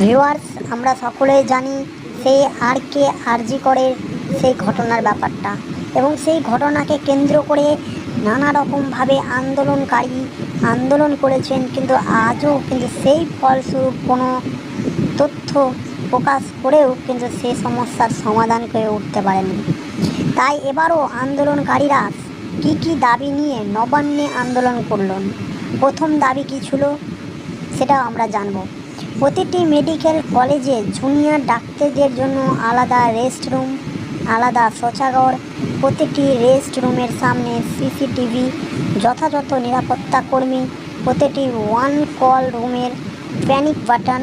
Viewers, আমরা সকলেই জানি সেই আর কে আরজি করে সেই ঘটনার ব্যাপারটা এবং সেই ঘটনাকে কেন্দ্র করে নানা রকমভাবে আন্দোলনকারী আন্দোলন করেছেন, কিন্তু আজও কিন্তু সেই ফলস্বরূপ কোনো তথ্য প্রকাশ করেও কিন্তু সেই সমস্যার সমাধান করে উঠতে পারেনি। তাই এবারও আন্দোলনকারীরা কী কী দাবি নিয়ে নবান্নে আন্দোলন করলেন, প্রথম দাবি কী ছিল সেটাও আমরা জানব। প্রতিটি মেডিকেল কলেজে জুনিয়র ডাক্তারদের জন্য আলাদা রেস্ট রুম আলাদা শৌচাগর, প্রতিটি রেস্ট রুমের সামনে সিসিটিভি, যথাযথ নিরাপত্তা কর্মী, প্রতিটি ওয়ান কল রুমের প্যানিক বাটন,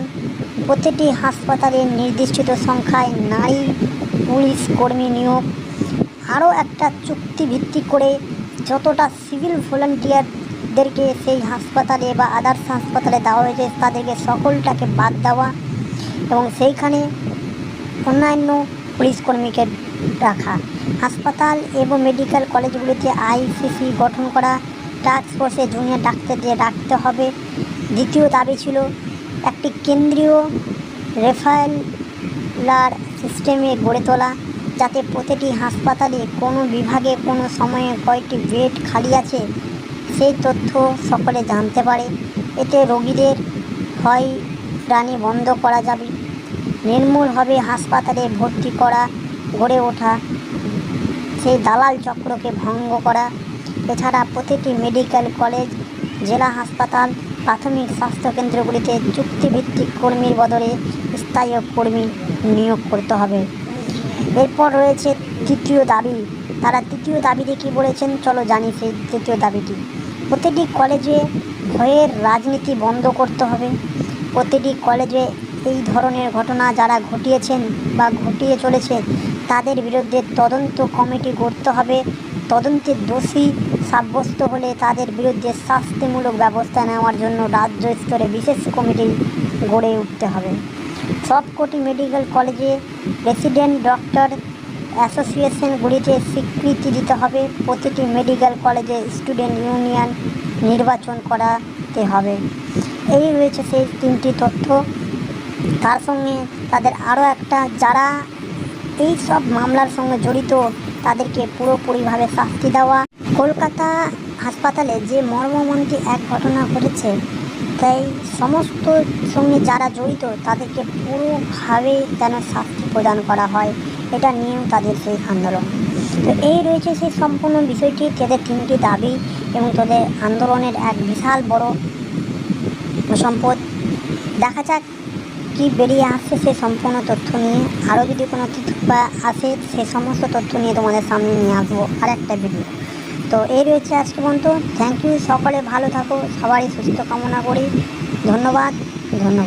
প্রতিটি হাসপাতালের নির্দিষ্ট সংখ্যায় নারী পুলিশ কর্মী নিয়োগ। আরও একটা চুক্তি ভিত্তি করে যতটা সিভিল ভলেন্টিয়ারদেরকে সেই হাসপাতালে বা আদার্স হাসপাতালে দেওয়া হয়েছে, তাদেরকে সকলটাকে বাদ দেওয়া এবং সেইখানে অন্যান্য পুলিশকর্মীকে রাখা। হাসপাতাল এবং মেডিকেল কলেজগুলিতে আইসিসি গঠন করা টাস্ক ফোর্সে জুনিয়র ডাক্তারদের রাখতে হবে। দ্বিতীয় দাবি ছিল একটি কেন্দ্রীয় রেফারেলার সিস্টেমে গড়ে তোলা, যাতে প্রতিটি হাসপাতালে কোনো বিভাগে কোনো সময়ে কয়েকটি বেড খালি আছে। সেই তথ্য সকলে জানতে পারে। এতে রোগীদের হয়রানি বন্ধ করা যাবে। নির্মূল হবে হাসপাতালে ভর্তি করা, গড়ে ওঠা, সেই দালাল চক্রকে ভঙ্গ করা। এছাড়া প্রতিটি মেডিকেল কলেজ, জেলা হাসপাতাল, প্রাথমিক স্বাস্থ্যকেন্দ্রগুলিতে চুক্তিভিত্তিক কর্মীর বদলে স্থায়ী কর্মী নিয়োগ করতে হবে। এরপর রয়েছে তৃতীয় দাবি। তারা তৃতীয় দাবিতে কী বলেছেন? চলো জানি সেই তৃতীয় দাবিটি। প্রতিটি কলেজে ভয়ের রাজনীতি বন্ধ করতে হবে। প্রতিটি কলেজে এই ধরনের ঘটনা যারা ঘটিয়েছেন বা ঘটিয়ে চলেছে, তাদের বিরুদ্ধে তদন্ত কমিটি গড়তে হবে। তদন্তের দোষী সাব্যস্ত হলে তাদের বিরুদ্ধে শাস্তিমূলক ব্যবস্থা নেওয়ার জন্য রাজ্য স্তরে বিশেষ কমিটি গড়ে উঠতে হবে। সবকটি মেডিকেল কলেজে রেসিডেন্ট ডক্টর অ্যাসোসিয়েশনগুলিতে স্বীকৃতি দিতে হবে। প্রতিটি মেডিকেল কলেজে স্টুডেন্ট ইউনিয়ন নির্বাচন করাতে হবে। এই রয়েছে সেই তিনটি তথ্য। তার সঙ্গে তাদের আরও একটা, যারা এই সব মামলার সঙ্গে জড়িত, তাদেরকে পুরোপুরিভাবে শাস্তি দেওয়া। কলকাতা হাসপাতালে যে মর্মমন্ত্রী এক ঘটনা ঘটেছে, তাই সমস্ত সঙ্গে যারা জড়িত, তাদেরকে পুরোভাবে যেন শাস্তি প্রদান করা হয়। এটা নিয়েও তাদের সেই আন্দোলন। তো এই রয়েছে সেই সম্পূর্ণ বিষয়টি, তাদের তিনটি দাবি এবং তাদের আন্দোলনের এক বিশাল বড় সম্পদ। দেখা যাক কি বেরিয়ে আসছে সে সম্পূর্ণ তথ্য নিয়ে। আরও যদি কোনো তথ্য আসে, সে সমস্ত তথ্য নিয়ে তোমাদের সামনে নিয়ে আসব আর একটা ভিডিও তো এই রয়েছে আজকে পর্যন্ত। থ্যাংক ইউ সকলে, ভালো থাকো, সবারই সুস্থ কামনা করি। ধন্যবাদ ধন্যবাদ।